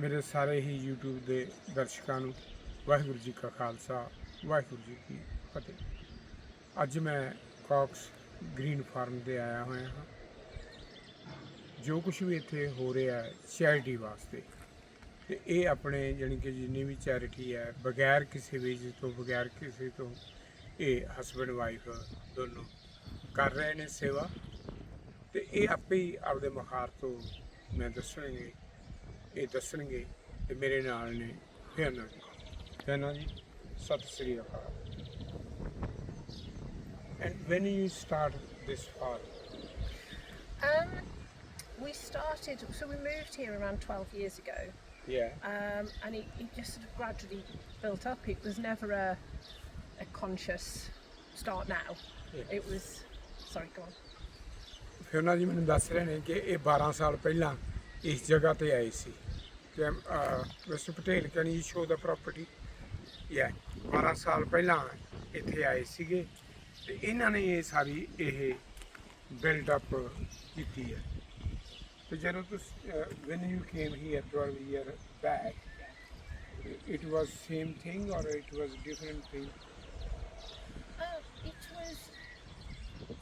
ਮੇਰੇ ਸਾਰੇ ਹੀ YouTube ਦੇ ਦਰਸ਼ਕਾਂ ਨੂੰ ਵਾਹਿਗੁਰੂ ਜੀ ਕਾ ਖਾਲਸਾ, ਵਾਹਿਗੁਰੂ ਜੀ ਕੀ ਫਤਿਹ। ਅੱਜ ਮੈਂ ਕੌਕਸ ਗ੍ਰੀਨ ਫਾਰਮ ਤੇ ਆਇਆ ਹੋਇਆ ਹਾਂ। ਜੋ ਕੁਝ ਵੀ ਇੱਥੇ ਹੋ ਰਿਹਾ ਹੈ ਚੈਰਿਟੀ ਵਾਸਤੇ, ਤੇ ਇਹ ਆਪਣੇ ਜਾਣੀ ਕਿ ਜਿੰਨੀ ਵੀ ਚੈਰਿਟੀ ਹੈ, ਬਗੈਰ ਕਿਸੇ ਵੇਜ ਤੋਂ, ਬਗੈਰ ਕਿਸੇ ਤੋਂ ਇਹ ਹਸਬੰਡ ਵਾਈਫ ਦੋਨੋਂ ਕਰ ਰਹੇ ਨੇ ਸੇਵਾ। ਤੇ ਇਹ ਆਪੇ ਹੀ ਆਪਦੇ ਮਖਾਰ ਤੋਂ ਮੈਂ ਦੱਸਣਗੇ ਇਹ ਦੱਸਣਗੇ ਤੇ ਮੇਰੇ ਨਾਲ ਨੇ ਫਿਆਨਾ ਜੀ ਫਿਆਨਾ ਜੀ ਸਤਿ ਸ੍ਰੀ ਅਕਾਲ and when you start this farm Um, we started, so we moved here around 12 years ago, yeah um, and it, it just sort of gradually built up. It was never a, a conscious start now. Yeah. It was, sorry, go on. Fiona ji ਮੈਨੂੰ ਦੱਸ ਰਹੇ ਨੇ ਕਿ ਇਹ 12 ਸਾਲ ਪਹਿਲਾਂ ਇਸ ਜਗ੍ਹਾ ਤੇ ਆਏ ਸੀ ਕਿ mister Patel can you show the property ਯਾ 12 ਸਾਲ ਪਹਿਲਾਂ ਇੱਥੇ ਆਏ ਸੀਗੇ ਤੇ ਇਹਨਾਂ ਨੇ ਇਹ ਸਾਰੀ ਇਹ ਬਿਲਡ ਅਪ ਕੀਤੀ ਹੈ। ਤੇ ਜਦੋਂ ਤੁਸੀਂ when you came here 12 year back it was same thing or it was different thing Uh, it was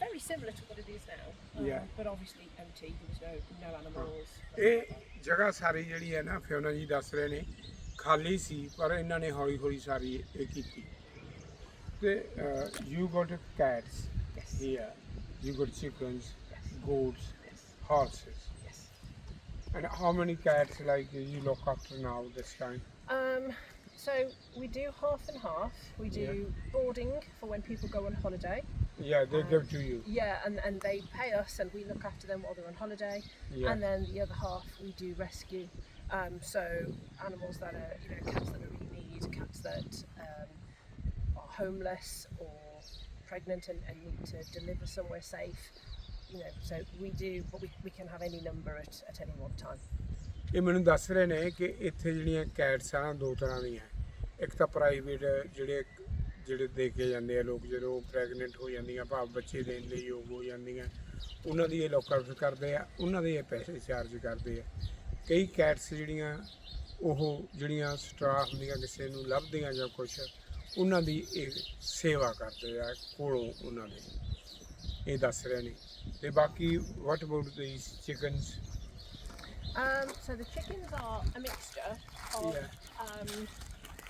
very similar to what it is now, um, Yeah. but obviously empty. There was no, no animals. ਇਹ ਜਗ੍ਹਾ ਸਾਰੀ ਜਿਹੜੀ ਹੈ ਨਾ ਫਿਓਨਾ ਜੀ ਦੱਸ ਰਹੇ ਨੇ ਖਾਲੀ ਸੀ ਪਰ ਇਹਨਾਂ ਨੇ ਹੌਲੀ ਹੌਲੀ ਸਾਰੀ ਇਹ ਕੀਤੀ ਤੇ you got cats Yes. Here you got chickens Yes. goats Yes. horses Yes. and how many cats like you look after now this time Um, so we do half and half. We do Yeah. boarding for when people go on holiday. yeah they Um, give to you Yeah, and, and they pay us and we look after them while they're on holiday. yeah And then the other half we do rescue. Um, so animals that are, you know, cats that are really need, cats that um, are homeless or pregnant and, and need to deliver somewhere safe. You know, so we do, but we, we can have any number at, at any one time. ਇਹ ਮੈਨੂੰ ਦੱਸ ਰਹੇ ਨੇ ਕਿ ਇੱਥੇ ਜਿਹੜੀਆਂ cats ਆ ਨਾ ਦੋ ਤਰ੍ਹਾਂ ਦੀਆਂ ਇੱਕ ਤਾਂ ਪ੍ਰਾਈਵੇਟ ਜਿਹੜੇ ਜਿਹੜੇ ਦੇ ਕੇ ਜਾਂਦੇ ਆ ਲੋਕ ਜਦੋਂ ਪ੍ਰੈਗਨੈਂਟ ਹੋ ਜਾਂਦੀਆਂ ਭਾਵ ਬੱਚੇ ਦੇਣ ਲਈ ਯੋਗ ਹੋ ਜਾਂਦੀਆਂ ਉਹਨਾਂ ਦੀ ਇਹ ਲੋਕ ਅਫਰ ਕਰਦੇ ਆ ਉਹਨਾਂ ਦੇ ਇਹ ਪੈਸੇ ਚਾਰਜ ਕਰਦੇ ਆ। ਕਈ ਕੈਟਸ ਜਿਹੜੀਆਂ ਉਹ ਜਿਹੜੀਆਂ ਸਟਰਾ ਹੁੰਦੀਆਂ ਕਿਸੇ ਨੂੰ ਲੱਭਦੀਆਂ ਜਾਂ ਕੁਛ ਉਹਨਾਂ ਦੀ ਇਹ ਸੇਵਾ ਕਰਦੇ ਆ ਕੋਲੋਂ ਉਹਨਾਂ ਦੇ। ਇਹ ਦੱਸ ਰਹੇ ਨੇ। ਤੇ ਬਾਕੀ what about these chickens? Um, so the chickens are a mixture of Yeah. um,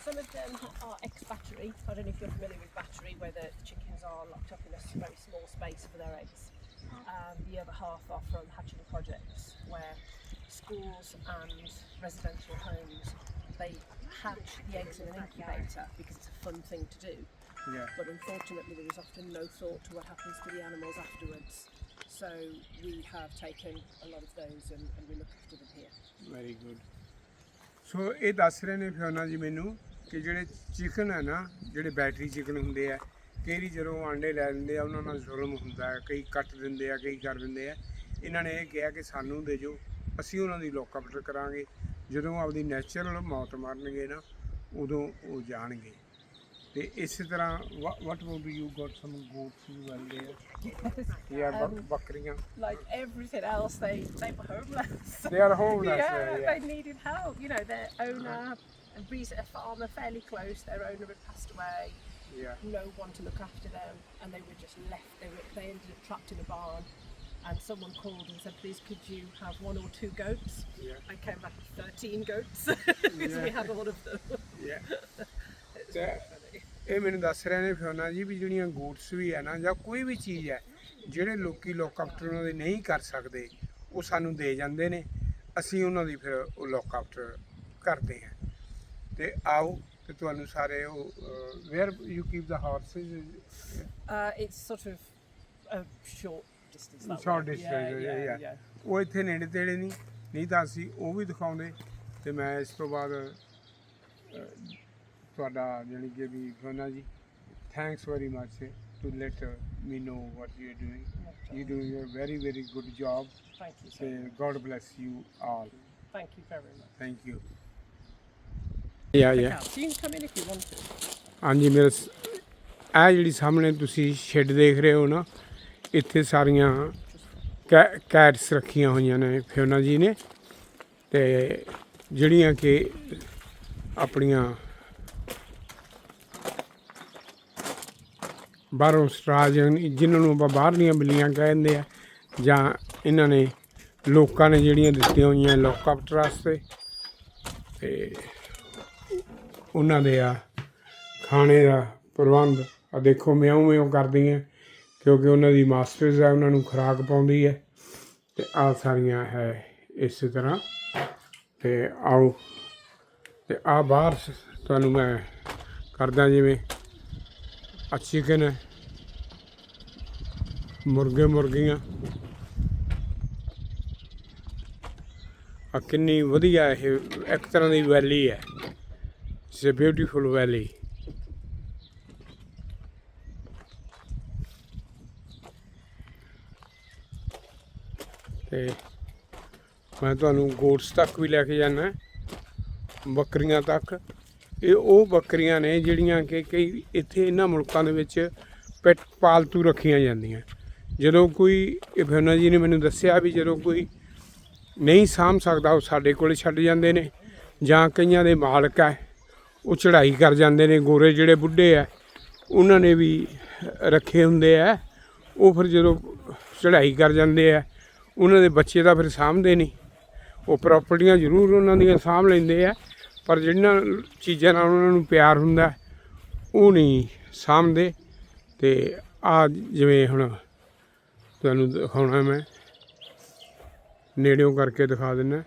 some of them are ex-battery. I don't know if you're familiar with battery, where the chickens are locked up in a s- very small space for their eggs. Um, the other half are from hatching projects, where schools and residential homes they hatch the eggs in an incubator because it's a fun thing to do. yeah But unfortunately, there is often no thought to what happens to the animals afterwards. So we have taken a lot of those and, and we look after them here. Very good so ਇਹ ਦੱਸ ਰਹੇ ਨੇ ਫਿਓਨਾ ਜੀ ਮੈਨੂੰ ਕਿ ਜਿਹੜੇ chicken ਹੈ ਨਾ ਜਿਹੜੇ ਬੈਟਰੀ ਚਿਕਨ ਹੁੰਦੇ ਆ ਕਈ ਜਦੋਂ ਆਂਡੇ ਲੈ ਲੈਂਦੇ ਆ ਉਹਨਾਂ ਨਾਲ ਜ਼ੁਲਮ ਹੁੰਦਾ ਹੈ ਕਈ ਕੱਟ ਦਿੰਦੇ ਆ ਕਈ ਕਰ ਦਿੰਦੇ ਆ। ਇਹਨਾਂ ਨੇ ਇਹ ਕਿਹਾ ਕਿ ਸਾਨੂੰ ਦੇ ਜੋ ਅਸੀਂ ਉਹਨਾਂ ਦੀ ਲੋਕਾਪਟਰ ਕਰਾਂਗੇ। ਜਦੋਂ ਆਪਦੀ ਨੈਚੁਰਲ ਮੌਤ ਮਰਨਗੇ ਨਾ ਉਦੋਂ ਉਹ ਜਾਣਗੇ। ਤੇ ਇਸੇ ਤਰ੍ਹਾਂ what would you goat some goats you well ਯਾ ਬੱਕਰੀਆਂ Like everything else, they they were homeless. They are homeless yeah, they needed help. You know, their owner, a farmer fairly close, their owner had passed away. yeah. No one to look after them, and they were just left. They were they ended up trapped in a barn. And someone called and said, "Please, could you have one or two goats?" Yeah. I came back with thirteen goats because we Yeah. had all of them. Yeah. It was Yeah. funny. ਇਹ ਮੈਨੂੰ ਦੱਸ ਰਹੇ ਨੇ ਫਿਓਨਾ ਜੀ ਵੀ ਜਿਹੜੀਆਂ ਗੂਡਸ ਵੀ ਹੈ ਨਾ ਜਾਂ ਕੋਈ ਵੀ ਚੀਜ਼ ਹੈ ਜਿਹੜੇ ਲੋਕੀ ਲੋਕਾਪਟਰ ਉਹਨਾਂ ਦੇ ਨਹੀਂ ਕਰ ਸਕਦੇ ਉਹ ਸਾਨੂੰ ਦੇ ਜਾਂਦੇ ਨੇ ਅਸੀਂ ਉਹਨਾਂ ਦੀ ਫਿਰ ਉਹ ਲੋਕਾਪਟਰ ਕਰਦੇ ਹਾਂ ਤੇ ਆਓ ਤੇ ਤੁਹਾਨੂੰ ਸਾਰੇ ਉਹ where you keep the horses Uh, it's sort of a short distance. That Short way. distance, Yeah, yeah, yeah, yeah. yeah. ਉਹ ਇੱਥੇ ਨੇੜੇ ਤੇੜੇ ਨਹੀਂ ਨਹੀਂ ਤਾਂ ਅਸੀਂ ਉਹ ਵੀ ਦਿਖਾਉਂਦੇ ਤੇ ਮੈਂ ਇਸ ਤੋਂ ਬਾਅਦ ਅਹ, ਤੁਹਾਡਾ ਜਾਣੀ ਕਿ ਵੀ Fiona ji thanks very much to let me know what you are doing You doing a very very good job. Thank you. Say So, God bless you all. thank you very much. Thank you. You can come in if you want to. ਹਾਂਜੀ ਮੇਰੇ ਇਹ ਜਿਹੜੀ ਸਾਹਮਣੇ ਤੁਸੀਂ shed ਦੇਖ ਰਹੇ ਹੋ ਨਾ ਇੱਥੇ ਸਾਰੀਆਂ ਕੈਟਸ ਰੱਖੀਆਂ ਹੋਈਆਂ ਨੇ ਫਿਓਨਾ ਜੀ ਨੇ। ਤੇ ਜਿਹੜੀਆਂ ਕਿ ਆਪਣੀਆਂ ਬਾਹਰੋਂ ਸਟਰਾਜ ਜਿਨ੍ਹਾਂ ਨੂੰ ਆਪਾਂ ਬਾਹਰਲੀਆਂ ਬਿੱਲੀਆਂ ਕਹਿੰਦੇ ਆ ਜਾਂ ਇਹਨਾਂ ਨੇ ਲੋਕਾਂ ਨੇ ਜਿਹੜੀਆਂ ਦਿੱਤੀਆਂ ਹੋਈਆਂ ਲੋਕਅਪ ਟਰਸਟ ਤੇ ਤੇ ਉਹਨਾਂ ਦੇ ਆ ਖਾਣੇ ਦਾ ਪ੍ਰਬੰਧ। ਆ ਦੇਖੋ ਮਿਆਉ ਮਿਆਉ ਕਰਦੀਆਂ ਕਿਉਂਕਿ ਉਹਨਾਂ ਦੀ ਮਾਸਟਰਸ ਆ, ਉਹਨਾਂ ਨੂੰ ਖੁਰਾਕ ਪਾਉਂਦੀ ਹੈ। ਤੇ ਆ ਸਾਰੀਆਂ ਹੈ ਇਸੇ ਤਰ੍ਹਾਂ। ਤੇ ਆਓ, ਤੇ ਆ ਬਾਹਰ ਤੁਹਾਨੂੰ ਮੈਂ ਕਰਦਾ ਜਿਵੇਂ ਆ ਚਿਕਨ ਹੈ। ਮੁਰਗੇ ਮੁਰਗੀਆਂ। ਆ ਕਿੰਨੀ ਵਧੀਆ ਇਹ, ਇੱਕ ਤਰ੍ਹਾਂ ਦੀ ਵੈਲੀ ਹੈ। ਇਟਸ ਅ ਬਿਊਟੀਫੁਲ ਵੈਲੀ ਤੇ ਮੈਂ ਤੁਹਾਨੂੰ ਗੋਟਸ ਤੱਕ ਵੀ ਲੈ ਕੇ ਜਾਣਾ ਬੱਕਰੀਆਂ ਤੱਕ। ਇਹ ਉਹ ਬੱਕਰੀਆਂ ਨੇ ਜਿਹੜੀਆਂ ਕਿ ਕਈ ਇੱਥੇ ਇਹਨਾਂ ਮੁਲਕਾਂ ਦੇ ਵਿੱਚ ਪੈਟ ਪਾਲਤੂ ਰੱਖੀਆਂ ਜਾਂਦੀਆਂ। ਜਦੋਂ ਕੋਈ ਇਫਨਾ ਜੀ ਨੇ ਮੈਨੂੰ ਦੱਸਿਆ ਵੀ ਜਦੋਂ ਕੋਈ ਨਹੀਂ ਸਾਂਭ ਸਕਦਾ, ਉਹ ਸਾਡੇ ਕੋਲ ਛੱਡ ਜਾਂਦੇ ਨੇ ਜਾਂ ਕਈਆਂ ਦੇ ਮਾਲਕ ਹੈ। ਉਹ ਚੜ੍ਹਾਈ ਕਰ ਜਾਂਦੇ ਨੇ, ਗੋਰੇ ਜਿਹੜੇ ਬੁੱਢੇ ਆ, ਉਹਨਾਂ ਨੇ ਵੀ ਰੱਖੇ ਹੁੰਦੇ ਆ। ਉਹ ਫਿਰ ਜਦੋਂ ਚੜ੍ਹਾਈ ਕਰ ਜਾਂਦੇ ਆ, ਉਹਨਾਂ ਦੇ ਬੱਚੇ ਤਾਂ ਫਿਰ ਸਾਂਭਦੇ ਨਹੀਂ। ਉਹ ਪ੍ਰਾਪਰਟੀਆਂ ਜ਼ਰੂਰ ਉਹਨਾਂ ਦੀਆਂ ਸਾਂਭ ਲੈਂਦੇ ਆ, ਪਰ ਜਿਹੜੀਆਂ ਚੀਜ਼ਾਂ ਨਾਲ ਉਹਨਾਂ ਨੂੰ ਪਿਆਰ ਹੁੰਦਾ, ਉਹ ਨਹੀਂ ਸਾਂਭਦੇ। ਤੇ ਆ ਜਿਵੇਂ ਹੁਣ ਤੁਹਾਨੂੰ ਦਿਖਾਉਣਾ ਮੈਂ, ਨੇੜਿਓਂ ਕਰਕੇ ਦਿਖਾ ਦਿੰਦਾ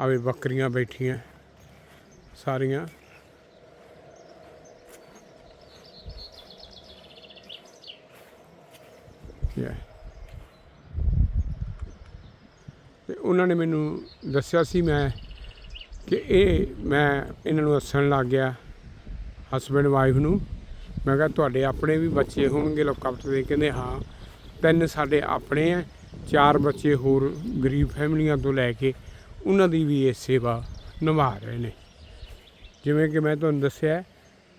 ਆਵੇ ਬੱਕਰੀਆਂ ਬੈਠੀਆਂ, ਸਾਰੀਆਂ। Yeah. ਤੇ ਉਹਨਾਂ ਨੇ ਮੈਨੂੰ ਦੱਸਿਆ ਸੀ ਮੈਂ ਕਿ ਇਹ ਮੈਂ ਇਹਨਾਂ ਨੂੰ ਹੱਸਣ ਲੱਗ ਗਿਆ ਹਸਬੰਡ ਵਾਈਫ ਨੂੰ ਮੈਂ ਕਿਹਾ ਤੁਹਾਡੇ ਆਪਣੇ ਵੀ ਬੱਚੇ ਹੋਣਗੇ ਲੋਕਾਂ ਦੇ ਕਹਿੰਦੇ ਹਾਂ, ਤਿੰਨ ਸਾਡੇ ਆਪਣੇ ਆ ਚਾਰ ਬੱਚੇ ਹੋਰ ਗਰੀਬ ਫੈਮਲੀਆਂ ਤੋਂ ਲੈ ਕੇ ਉਹਨਾਂ ਦੀ ਵੀ ਇਹ ਸੇਵਾ ਨਿਭਾ ਰਹੇ ਨੇ ਜਿਵੇਂ ਕਿ ਮੈਂ ਤੁਹਾਨੂੰ ਦੱਸਿਆ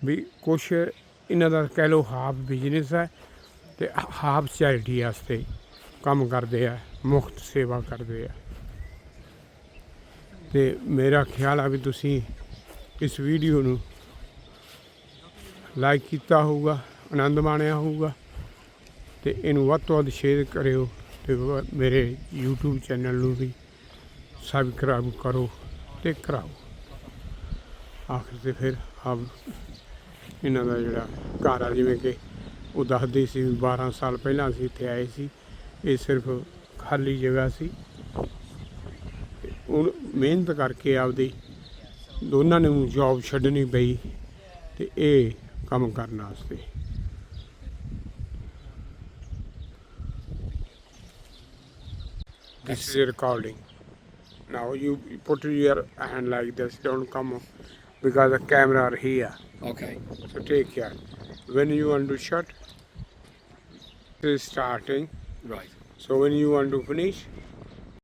ਵੀ ਕੁਛ ਇਹਨਾਂ ਦਾ ਕਹਿ ਲਓ ਹਾਫ ਬਿਜ਼ਨਸ ਹੈ ਤੇ ਹਾਫ ਚੈਰਿਟੀ ਵਾਸਤੇ ਕੰਮ ਕਰਦੇ ਆ, ਮੁਫਤ ਸੇਵਾ ਕਰਦੇ ਆ। ਤੇ ਮੇਰਾ ਖਿਆਲ ਆ ਵੀ ਤੁਸੀਂ ਇਸ ਵੀਡੀਓ ਨੂੰ ਲਾਈਕ ਕੀਤਾ ਹੋਊਗਾ, ਆਨੰਦ ਮਾਣਿਆ ਹੋਊਗਾ ਤੇ ਇਹਨੂੰ ਵੱਧ ਤੋਂ ਵੱਧ ਸ਼ੇਅਰ ਕਰਿਓ ਤੇ ਮੇਰੇ YouTube ਚੈਨਲ ਨੂੰ ਵੀ ਸਬਸਕ੍ਰਾਈਬ ਕਰੋ ਤੇ ਕਰਾਓ। ਆਖਰ ਤੇ ਫਿਰ ਆਪ ਇਹਨਾਂ ਦਾ ਜਿਹੜਾ ਘਰ ਆ, ਜਿਵੇਂ ਕਿ ਉਹ ਦੱਸਦੇ ਸੀ ਵੀ 12 ਸਾਲ ਪਹਿਲਾਂ ਅਸੀਂ ਇੱਥੇ ਆਏ ਸੀ ਇਹ ਸਿਰਫ ਖਾਲੀ ਜਗ੍ਹਾ ਸੀ ਹੁਣ ਮਿਹਨਤ ਕਰਕੇ ਆਪਦੀ ਦੋਨਾਂ ਨੂੰ ਜੌਬ ਛੱਡਣੀ ਪਈ ਤੇ ਇਹ ਕੰਮ ਕਰਨ ਵਾਸਤੇ This is a recording. Now you put your hand like this, don't come because the camera are here. Okay. So take care. When you want to shut, is starting. Right. So when you want to finish,